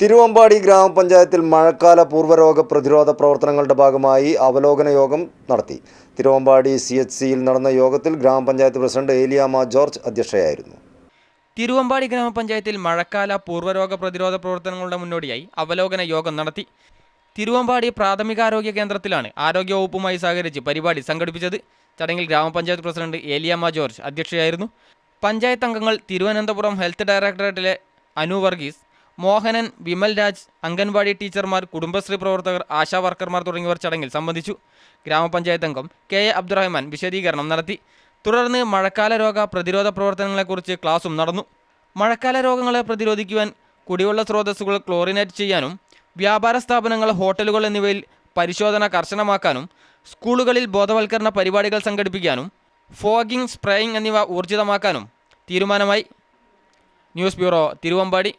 തിരുവമ്പാടി ഗ്രാമപഞ്ചായത്തിൽ മഴക്കാല പൂർവരോഗ പ്രതിരോധ പ്രവർത്തനങ്ങളുടെ ഭാഗമായി അവലോകന യോഗം നടത്തി. തിരുവമ്പാടി സി എച്ച് സിയിൽ നടന്ന യോഗത്തിൽ ഗ്രാമപഞ്ചായത്ത് പ്രസിഡന്റ് ഏലിയാമ ജോർജ് അധ്യക്ഷയായിരുന്നു. തിരുവമ്പാടി ഗ്രാമപഞ്ചായത്തിൽ മഴക്കാല പൂർവരോഗ പ്രതിരോധ പ്രവർത്തനങ്ങളുടെ മുന്നോടിയായി അവലോകന യോഗം നടത്തി. തിരുവമ്പാടി പ്രാഥമികാരോഗ്യ കേന്ദ്രത്തിലാണ് ആരോഗ്യവകുപ്പുമായി സഹകരിച്ച് പരിപാടി സംഘടിപ്പിച്ചത്. ചടങ്ങിൽ ഗ്രാമപഞ്ചായത്ത് പ്രസിഡന്റ് ഏലിയാമ ജോർജ് അധ്യക്ഷയായിരുന്നു. പഞ്ചായത്ത് അംഗങ്ങൾ തിരുവനന്തപുരം ഹെൽത്ത് ഡയറക്ടറേറ്റിലെ അനു വർഗീസ് മോഹനൻ വിമൽ രാജ് അംഗൻവാടി ടീച്ചർമാർ കുടുംബശ്രീ പ്രവർത്തകർ ആശാ വർക്കർമാർ തുടങ്ങിയവർ ചടങ്ങിൽ സംബന്ധിച്ചു. ഗ്രാമപഞ്ചായത്ത് അംഗം കെ എ അബ്ദുറഹ്മാൻ വിശദീകരണം നടത്തി. തുടർന്ന് മഴക്കാല രോഗ പ്രതിരോധ പ്രവർത്തനങ്ങളെക്കുറിച്ച് ക്ലാസും നടന്നു. മഴക്കാല രോഗങ്ങളെ പ്രതിരോധിക്കുവാൻ കുടിവെള്ള സ്രോതസ്സുകൾ ക്ലോറിനേറ്റ് ചെയ്യാനും വ്യാപാര സ്ഥാപനങ്ങൾ ഹോട്ടലുകൾ എന്നിവയിൽ പരിശോധന കർശനമാക്കാനും സ്കൂളുകളിൽ ബോധവൽക്കരണ പരിപാടികൾ സംഘടിപ്പിക്കാനും ഫോഗിംഗ് സ്പ്രേയിങ് എന്നിവ ഊർജിതമാക്കാനും തീരുമാനമായി. News bureau Thiruvambady.